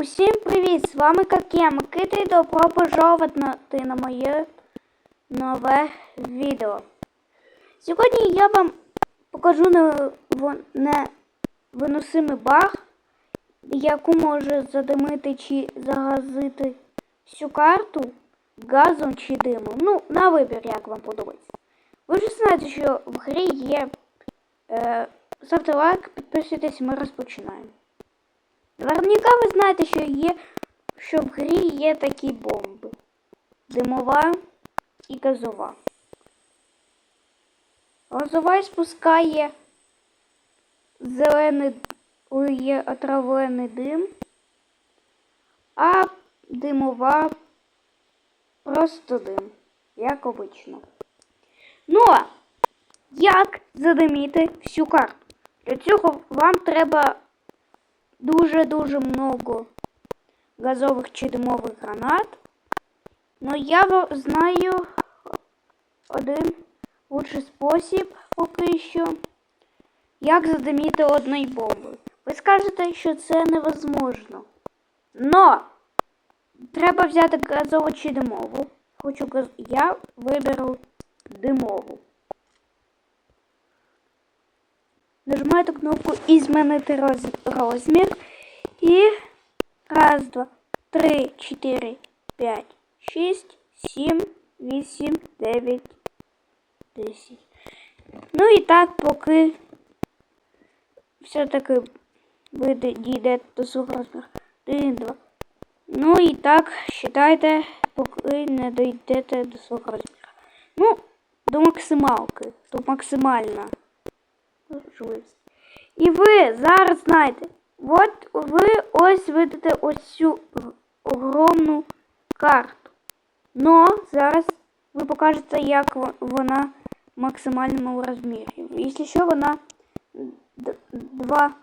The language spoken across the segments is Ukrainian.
Усім привіт! З вами Каке Микита і добро пожалувати на моє нове відео. Сьогодні я вам покажу невиносимий баг, яку може задимити чи загазити всю карту газом чи димом. Ну, на вибір, як вам подобається. Ви вже знаєте, що в грі є. Е, ставте лайк, підписуйтесь, ми розпочинаємо. Наверняка ви знаєте, що є, що в грі є такі бомби. Димова і газова. Газова спускає зелений отравлений дим, а димова просто дим, як обично. Ну, а як задиміти всю карту? Для цього вам треба дуже-дуже много газових чи димових гранат. Но я знаю один лучший спосіб поки що, як задиміти одної бомби. Ви скажете, що це невозможно. Но треба взяти газову чи димову. Хочу. Я виберу димову. Нажимаєте кнопку і змінити роз- розмір. І раз, два, три, чотири, п'ять, шість, сім, вісім, дев'ять, десять. Ну і так, поки все-таки ви дійдете до свого розміру. Один, два. Ну і так, считайте, поки не дійдете до свого розміру. Ну, до максималки. До максимальна можливість. І ви зараз знаєте, от ви ось видите ось цю огромну карту. Но зараз ви покажете, як вона в максимальному розмірі. Якщо що, вона 2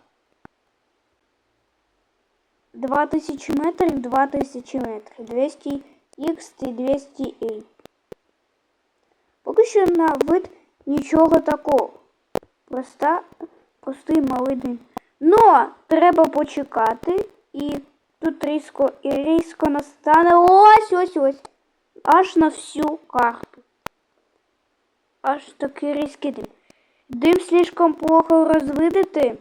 2000 метрів, 2000 метрів, 200 х і 200 y. Поки що на вид нічого такого. Проста, простий малий. Но треба почекати і тут різко і різко настане ось ось ось. Аж на всю карту. Аж такий різкий дим. Дим слишком плохо розвидити.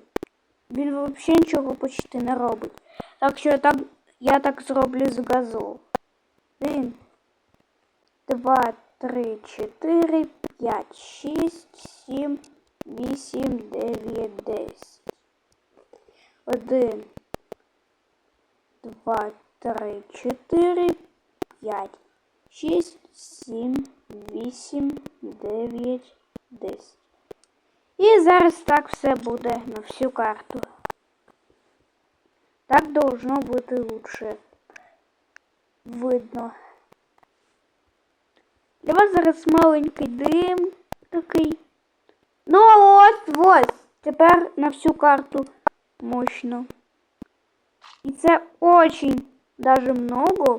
Він взагалі нічого почти не робить. Так що я так, я так зроблю з газу. Один, два, три, чотири, п'ять, шість, сім, вісім, дев'ять, десять. Один, два, три, чотири, п'ять, шість, сім, вісім, дев'ять, десять. І зараз так все буде на всю карту. Так должно бути лучше. Видно. Для вас зараз маленький дим такий. Тепер на всю карту мощно. І це очень даже много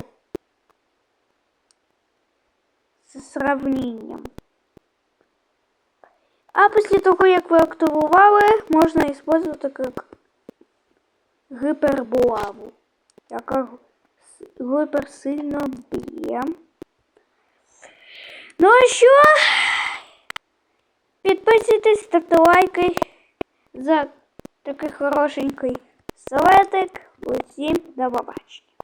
з сравненням. А після того, як ви активували, можна використовувати як гіпербулаву, яка гіперсильно б'є. Ну а що? Підписуйтесь, ставте лайки за такий хорошенький советик. Усім до побачення.